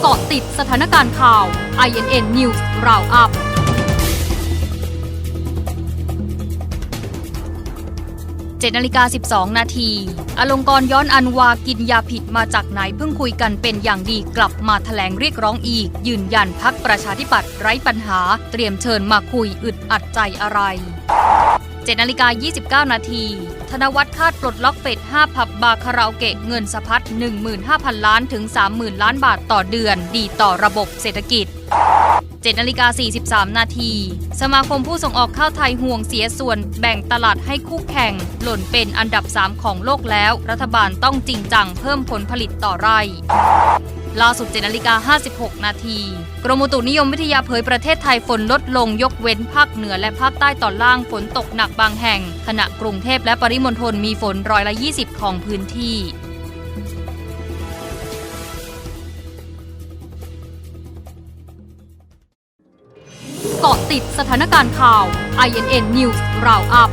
เกาะติดสถานการณ์ข่าว INN News Roundup 7นาฬิกา12นาที อลงกรณ์ย้อนอันวากินยาผิดมาจากไหนเพิ่งคุยกันเป็นอย่างดีกลับมาแถลงเรียกร้องอีก ยืนยันพักประชาธิปัตย์ไร้ปัญหา เตรียมเชิญมาคุยอึดอัดใจอะไร 7นาฬิกา29 นาที ธนวัฒน์คาดปลดล็อกเฟด5 ผับบาคาราโอเกะเงินสะพัด 15,000 ล้านถึง 30,000 ล้านบาทต่อเดือน ดีต่อระบบเศรษฐกิจ7นาฬิกา43 นาที สมาคมผู้ส่งออกข้าวไทยห่วงเสียส่วนแบ่งตลาดให้คู่แข่ง หล่นเป็นอันดับ 3 ของโลกแล้ว รัฐบาลต้องจริงจังเพิ่มผลผลิตต่อไร่ ล่าสุด7นาฬิกา56 นาที กรมอุตุนิยมวิทยาเผยประเทศไทยฝนลดลงยกเว้นภาคเหนือและภาคใต้ตอนล่างฝนตกหนักบางแห่ง ขณะกรุงเทพและปริมณฑลมีฝนร้อยละ 20 ของพื้นที่เกาะติดสถานการณ์ข่าว INN News Roundup